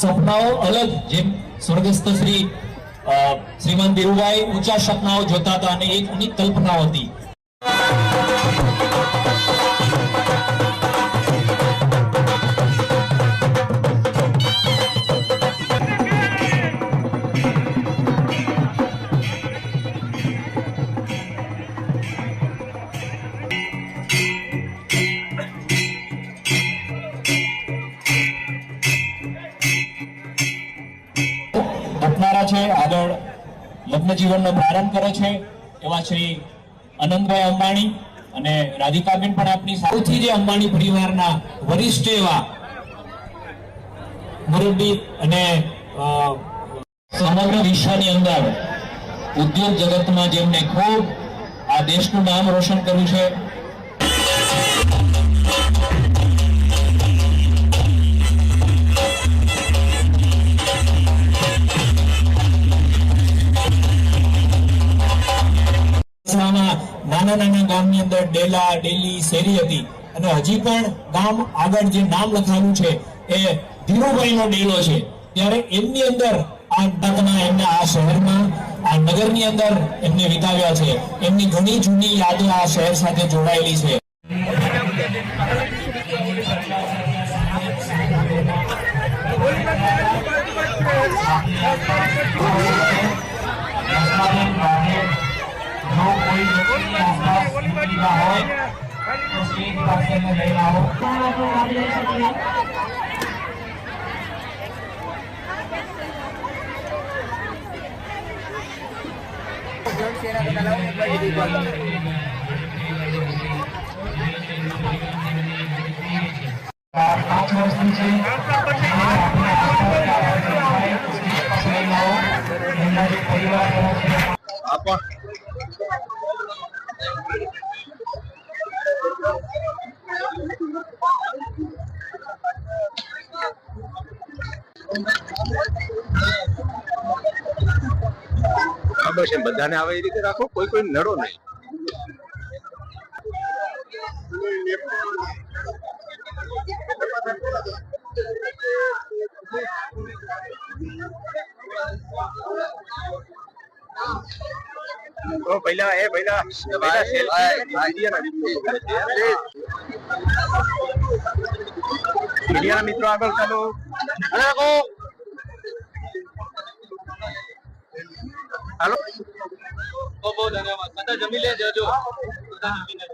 સપનાઓ અલગ, જેમ સ્વર્ગસ્થ શ્રી શ્રીમાન ધીરુભાઈ ઊંચા સપનાઓ જોતા હતા અને એક ઉની કલ્પનાઓ હતી. છે, આગળ લગ્ન જીવનનો પ્રારંભ કરે છે, એવા શ્રી અનંતભાઈ અંબાણી અને રાધિકાબેન પણ આપની સૌથી જે અંબાણી પરિવારના વરિષ્ઠ એવા મુરબ્બી અને સમગ્ર વિશ્વની અંદર ઉદ્યોગ જગતમાં જેમને ખૂબ આ દેશનું નામ રોશન કર્યું છે નાના નાના ગામની અંદર ડેલા ડેલી શેરી હતી અને હજી પણ ગામ આગળ જે નામ લખાયું છે એ ધીરુભાઈનો ડેલો છે ત્યારે એમની અંદર આ તકના એમને આ શહેરમાં આ નગરની અંદર એમને વિતાવ્યા છે એમની ઘણી જૂની યાદો આ શહેર સાથે જોડાયેલી છે પાંચ વર્ષની છે એમના જે પરિવાર છે ખબર એમ બધાને આવે એ રીતે રાખો કોઈ કોઈ નડો નહીં. તો પહેલા એ પહેલા પહેલા મીડિયાના મિત્રો આગળ ચાલો. હાલો. બહુ બહુ ધન્યવાદ. બધા જમી લેજો બધાને વિનંતી